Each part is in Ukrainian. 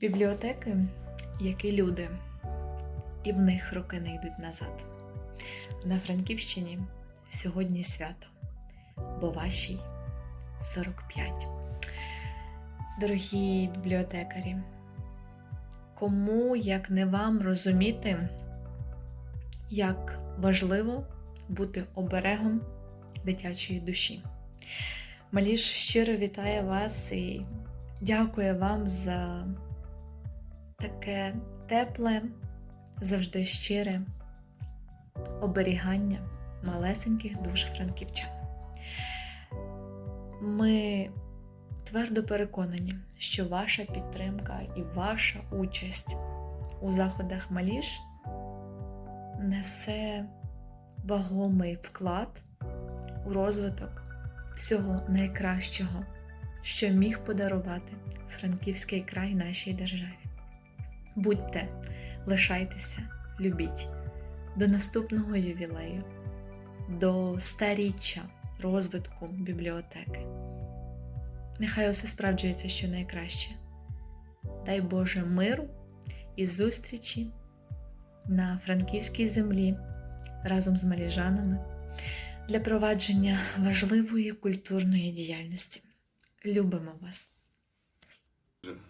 Бібліотеки, як і люди, і в них роки не йдуть назад. На Франківщині сьогодні свято, бо вашій 45. Дорогі бібліотекарі, кому як не вам розуміти, як важливо бути оберегом дитячої душі. Маліш щиро вітає вас і дякує вам за таке тепле, завжди щире оберігання малесеньких душ франківчан. Ми твердо переконані, що ваша підтримка і ваша участь у заходах Маліш несе вагомий вклад у розвиток всього найкращого, що міг подарувати Франківський край нашій державі. Будьте, лишайтеся, любіть до наступного ювілею, до старіччя розвитку бібліотеки. Нехай усе справджується що найкраще. Дай Боже миру і зустрічі на франківській землі разом з маліжанами для провадження важливої культурної діяльності. Любимо вас!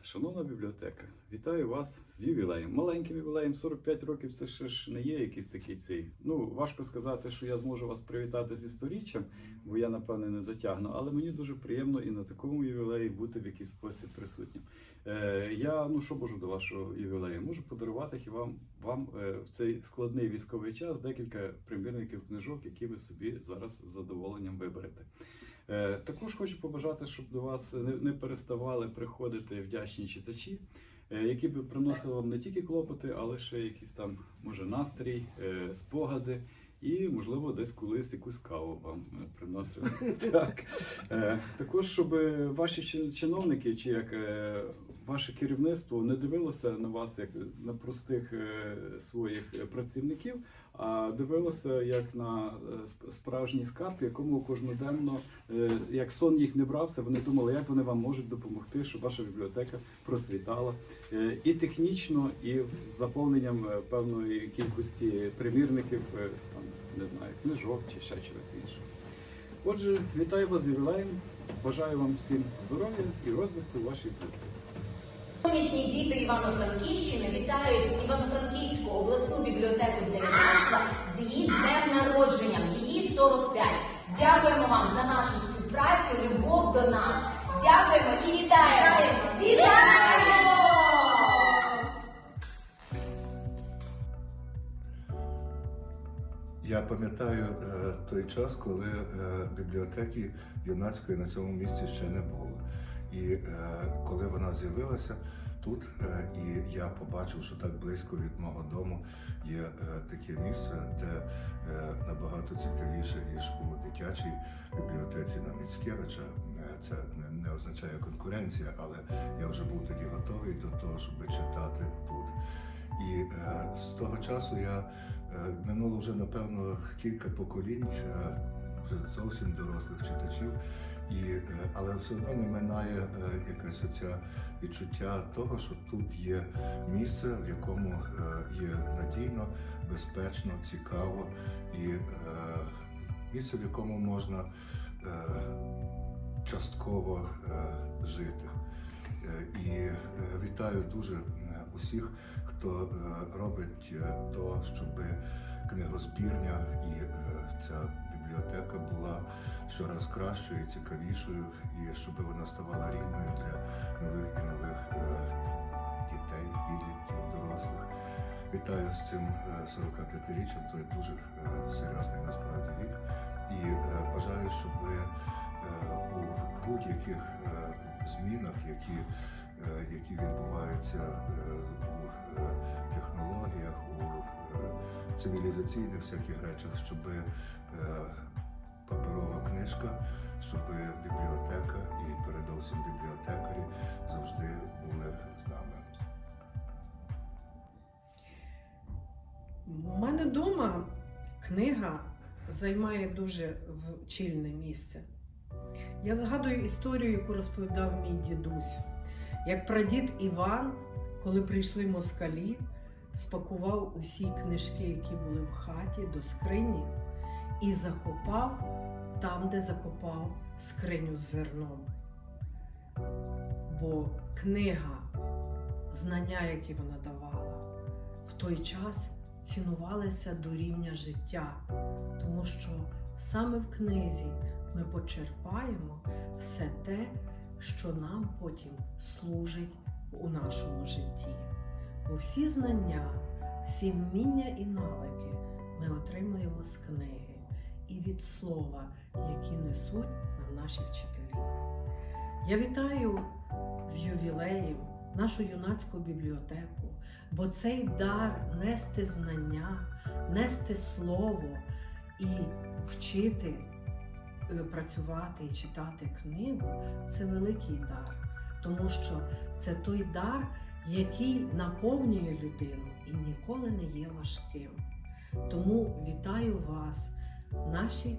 Шановна бібліотека, вітаю вас з ювілеєм. Маленьким ювілеєм 45 років це ще ж не є якийсь такий цей. Ну, важко сказати, що я зможу вас привітати зі сторіччям, бо я, напевне, не дотягну, але мені дуже приємно і на такому ювілеї бути в якийсь спосіб присутнім. Е, я ну що можу до вашого ювілею? Можу подарувати вам, вам е, в цей складний військовий час декілька примірників книжок, які ви собі зараз з задоволенням виберете. Е, Також хочу побажати, щоб до вас не, переставали приходити вдячні читачі, е, які б приносили вам не тільки клопоти, але ще якісь там, може, настрій, е, спогади. І, можливо, десь колись якусь каву вам приносили. Так. Також, щоб ваші чиновники чи як ваше керівництво не дивилося на вас як на простих своїх працівників, дивилося як на е, справжній скарб, якому кожноденно, е, як сон їх не брався, вони думали, як вони вам можуть допомогти, щоб ваша бібліотека процвітала Е, і технічно, і заповненням певної кількості примірників, там не знаю, книжок чи ще чогось іншого. Отже, вітаю вас з ювілеєм, бажаю вам всім здоров'я і розвитку вашої бібліотеки. Сонячні діти Івано-Франківщини вітають Івано-Франківську обласну бібліотеку для юнацтва з її днем народженням, її 45. Дякуємо вам за нашу співпрацю, любов до нас. Дякуємо і вітаємо! Вітаємо! Я пам'ятаю е, той час, коли е, бібліотеки юнацької на цьому місці ще не було. І е, коли вона з'явилася тут, е, і я побачив, що так близько від мого дому є е, таке місце, де набагато цікавіше, ніж у дитячій бібліотеці на Міцкевича. Це не, означає конкуренція, але я вже був тоді готовий до того, щоб читати тут. І з того часу я минуло вже напевно кілька поколінь, зовсім дорослих читачів, і, е, але все одно не минає е, якесь оця відчуття того, що тут є місце, в якому е, є надійно, безпечно, цікаво і місце, в якому можна частково жити. І вітаю дуже усіх, хто робить то, щоб книгозбірня і ця бібліотека була щораз кращою, цікавішою, і щоб вона ставала рідною для нових і нових е, дітей, підлітків, дорослих. Вітаю з цим е, 45-річчям, то є дуже е, серйозний насправді вік. І е, бажаю, щоб е, у будь-яких е, змінах, які, е, які відбуваються е, у е, технологіях, у е, цивілізаційних всяких речах, щоб е, паперова книжка, щоб бібліотека і передовсім бібліотекарі завжди були з нами. У мене вдома книга займає дуже чільне місце. Я згадую історію, яку розповідав мій дідусь, як прадід Іван коли прийшли москалі, спакував усі книжки, які були в хаті, до скрині і закопав там, де закопав скриню з зерном. Бо книга, знання, які вона давала, в той час цінувалися до рівня життя, тому що саме в книзі ми почерпаємо все те, що нам потім служить у нашому житті. Бо всі знання, всі вміння і навики ми отримуємо з книги і від слова, які несуть нам наші вчителі. Я вітаю з ювілеєм нашу юнацьку бібліотеку, бо цей дар нести знання, нести слово і вчити працювати і читати книгу це великий дар, тому що це той дар, який наповнює людину і ніколи не є важким. Тому вітаю вас, наші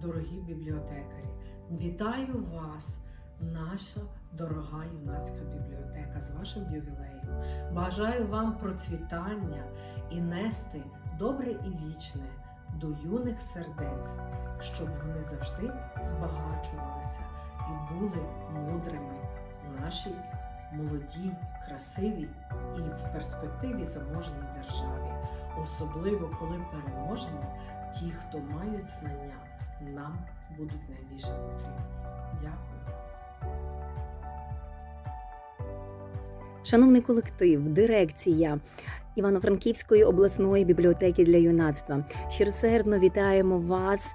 дорогі бібліотекарі. Вітаю вас, наша дорога юнацька бібліотека з вашим ювілеєм. Бажаю вам процвітання і нести добре і вічне до юних сердець, щоб вони завжди збагачувалися і були мудрими нашій молодій, красивій і в перспективі заможній державі. Особливо коли переможемо, ті, хто мають знання, нам будуть найбільше потрібні. Дякую. Шановний колектив, дирекція Івано-Франківської обласної бібліотеки для юнацтва. Щиросердно вітаємо вас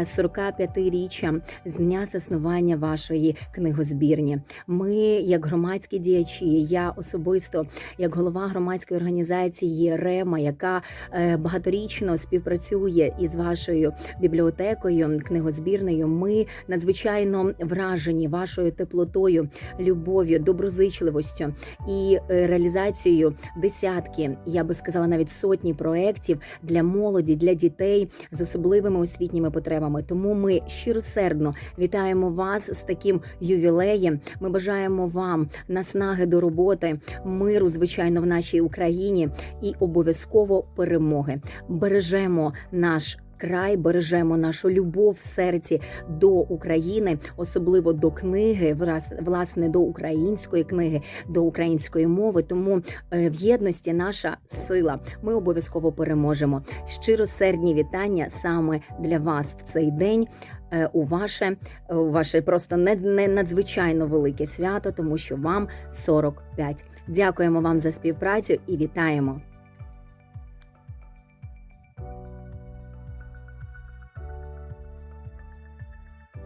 е, з 45-річчям з дня заснування вашої книгозбірні. Ми, як громадські діячі, я особисто, як голова громадської організації Рема, яка е, багаторічно співпрацює із вашою бібліотекою, книгозбірнею. Ми надзвичайно вражені вашою теплотою, любов'ю, доброзичливостю і е, реалізацією десятки, я би сказала, навіть сотні проєктів для молоді, для дітей з особливими освітніми потребами. Тому ми щиросердно вітаємо вас з таким ювілеєм. Ми бажаємо вам наснаги до роботи, миру, звичайно, в нашій Україні і обов'язково перемоги. Бережемо наш. Край бережемо нашу любов в серці до України, особливо до книги, власне до української книги, до української мови. Тому е, в єдності наша сила. Ми обов'язково переможемо. Щиросердні вітання саме для вас в цей день. е, У ваше, у ваше просто не, не надзвичайно велике свято, тому що вам 45. Дякуємо вам за співпрацю і вітаємо.